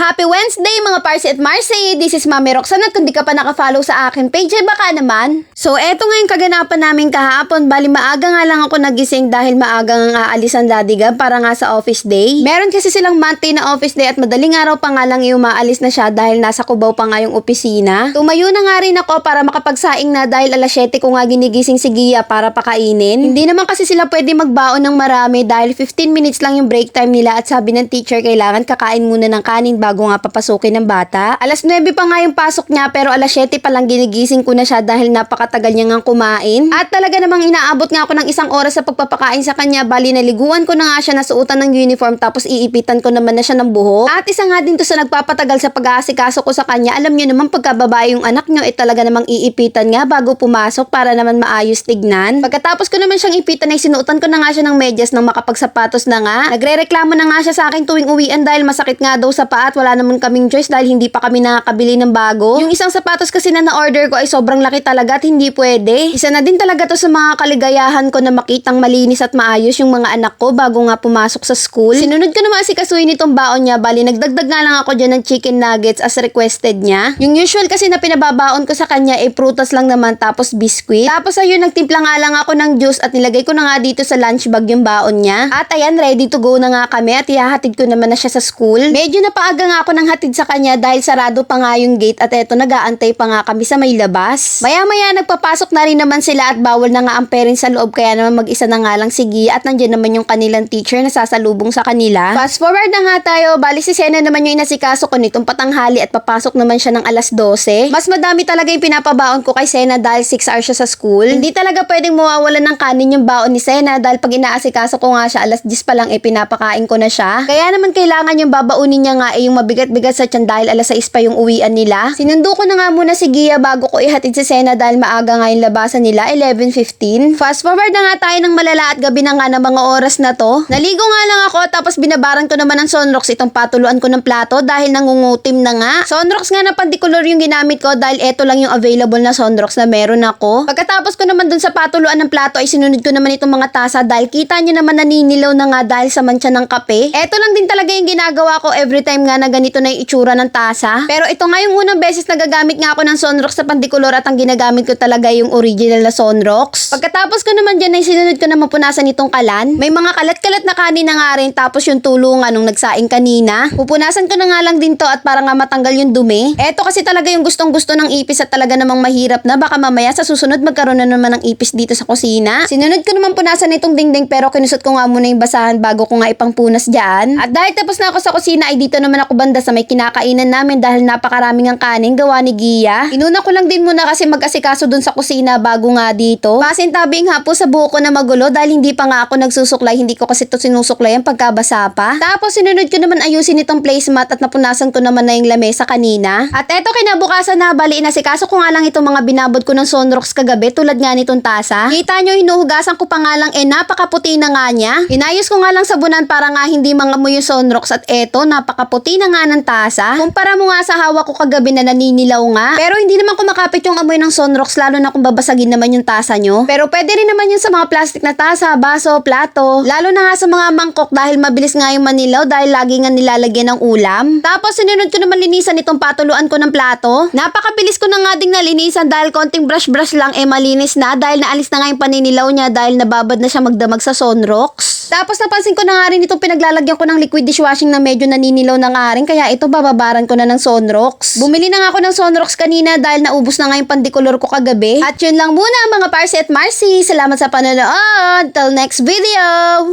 Happy Wednesday mga Parsi at Marcy! This is Mami Roxanne at kung di ka pa nakafollow sa akin page, eh baka naman. So eto nga yung kaganapan namin kahapon. Bali maaga nga lang ako nagising dahil maaga nga aalis ang daddy Gab para nga sa office day. Meron kasi silang monthly na office day at madaling araw pa nga lang yung maalis na siya dahil nasa Cubao pa nga yung opisina. Tumayo na nga rin ako para makapagsaing na dahil alas 7 ko nga ginigising si Gia para pakainin. Hindi naman kasi sila pwede magbaon ng marami dahil 15 minutes lang yung break time nila at sabi ng teacher kailangan kakain muna ng kanin bago nga papasukin ng bata. Alas 9 pa nga yung pasok niya pero alas 7 pa lang ginigising ko na siya dahil napakatagal niya nga kumain. At talaga namang inaabot nga ako ng isang oras sa pagpapakain sa kanya bali naliguan ko na nga siya nasuutan ng uniform tapos iipitan ko naman na siya ng buhok. At isa nga din to sa nagpapatagal sa pag-aasikaso ko sa kanya. Alam niyo naman pagka babae yung anak niyo eh talaga namang iipitan nga bago pumasok para naman maayos tignan. Pagkatapos ko naman siyang ipitan ay sinuotan ko na nga siya ng medyas nang makapagsapatos na nga. Nagrereklamo na nga siya sa akin tuwing uwian dahil masakit nga daw sa paa at wala naman kaming choice dahil hindi pa kami nakakabili ng bago. Yung isang sapatos kasi na na-order ko ay sobrang laki talaga at hindi pwede. Isa na din talaga to sa mga kaligayahan ko na makitang malinis at maayos yung mga anak ko bago nga pumasok sa school. Sinunod ko naman si Kasuy nitong baon niya bali nagdagdag nga lang ako dyan ng chicken nuggets as requested niya. Yung usual kasi na pinababaon ko sa kanya ay prutas lang naman tapos biscuit. Tapos ayun nagtimpla nga lang ako ng juice at nilagay ko na nga dito sa lunch bag yung baon niya. At ayan ready to go na nga kami at ihahatid ko naman na siya sa school. Medyo napaaga nga ako ng hatid sa kanya dahil sarado pa nga yung gate at eto nag-aantay pa nga kami sa may labas. Maya maya nagpapasok na rin naman sila at bawal na nga ang parents sa loob kaya naman mag-isa na nga lang si Gia at nandiyan naman yung kanilang teacher na sasalubong sa kanila. Fast forward na nga tayo, bali si Sena naman yung inasikaso ko nitong patanghali at papasok naman siya ng alas 12. Mas madami talaga yung pinapabaon ko kay Sena dahil 6 hours siya sa school. Hindi talaga pwedeng mawawalan ng kanin yung baon ni Sena dahil pag inaasikaso ko nga siya alas 10 pa lang eh pinapakain ko na siya. Kaya naman kailangan yung babaunin niya nga eh yung mabigat-bigat sa tiyan dahil alas 6 pa yung uwian nila. Sinundo ko na nga muna si Gia bago ko ihatid si Sena dahil maaga nga yung labasan nila 11.15. Fast forward na nga tayo ng malala at gabi na nga ng mga oras na to. Naligo nga lang ako tapos binabaran ko naman ng Sonrox itong patuluan ko ng plato dahil nangungutim na nga. Sonrox nga na pandikolor yung ginamit ko dahil eto lang yung available na Sonrox na meron ako. Pagkatapos ko naman dun sa patuluan ng plato ay sinunod ko naman itong mga tasa dahil kita nyo naman naninilaw na nga dahil sa mancha ng kape. Eto lang din talaga yung ginagawa ko every time nga na ganito na yung itsura ng tasa. Pero ito nga yung unang beses na gagamit nga ako ng Sonrox sa pandikolor at ang ginagamit ko talaga yung original na Sonrox. Pagkatapos ko naman dyan ay sinunod ko naman punasan itong kalan. May mga kalat-kalat na kanin na nga rin tapos yung tulungan nung nagsaing kanina. Pupunasan ko na nga lang din to at para nga matanggal yung dumi. Eto kasi talaga yung gustong gusto ng ipis at talaga namang mahirap na baka mamaya sa susunod magkaroon na naman ng ipis dito sa kusina. Sinunod ko naman punasan itong dingding pero kinusot ko nga muna yung basahan bago ko nga ipangpunas dyan. At dahil tapos na ako sa kusina ay dito naman ako banda sa may kinakainan namin dahil napakaraming ang kanin gawa ni Gia. Inuna ko lang din muna kasi mag-asikaso dun sa kusina bago nga dito. Pasintabing nga po sa buhok ko na magulo dahil hindi pa nga ako nagsusuklay. Hindi ko kasi to sinusuklayan pagkabasa pa. Tapos sinunod ko naman ayusin itong placemat at napunasan ko naman na yung lamesa kanina. At eto kinabukasan na bali inasikaso ko nga lang itong mga binabot ko ng Sonrox kagabi tulad nga nitong tasa. Kita nyo hinuhugasan ko pa nga lang eh napakaputi na nga niya. Inayos ko nga lang sabunan para nga hindi mangamoy yung Sonrox at eto napakaputi na nga ng tasa. Kumpara mo nga sa hawak ko kagabi na naninilaw nga. Pero hindi naman kumakapit yung amoy ng Sonrox lalo na kung babasagin naman yung tasa nyo. Pero pwede rin naman yun sa mga plastic na tasa, baso, plato. Lalo na nga sa mga mangkok dahil mabilis nga yung manilaw dahil lagi nga nilalagyan ng ulam. Tapos sinunod ko naman linisan itong patuluan ko ng plato. Napakabilis ko na nga ding nalinisan dahil konting brush-brush lang eh malinis na dahil naalis na nga yung paninilaw niya dahil nababad na siya magdamag sa Sonrox. Tapos napansin ko na nga rin itong pinaglalagyan ko ng liquid dishwashing na medyo naninilaw na nga rin kaya ito bababaran ko na ng Sonrox. Bumili na nga ako ng Sonrox kanina dahil naubos na nga yung pandikolor ko kagabi. At yun lang muna mga Parsi at Marcy. Salamat sa panonood. Till next video!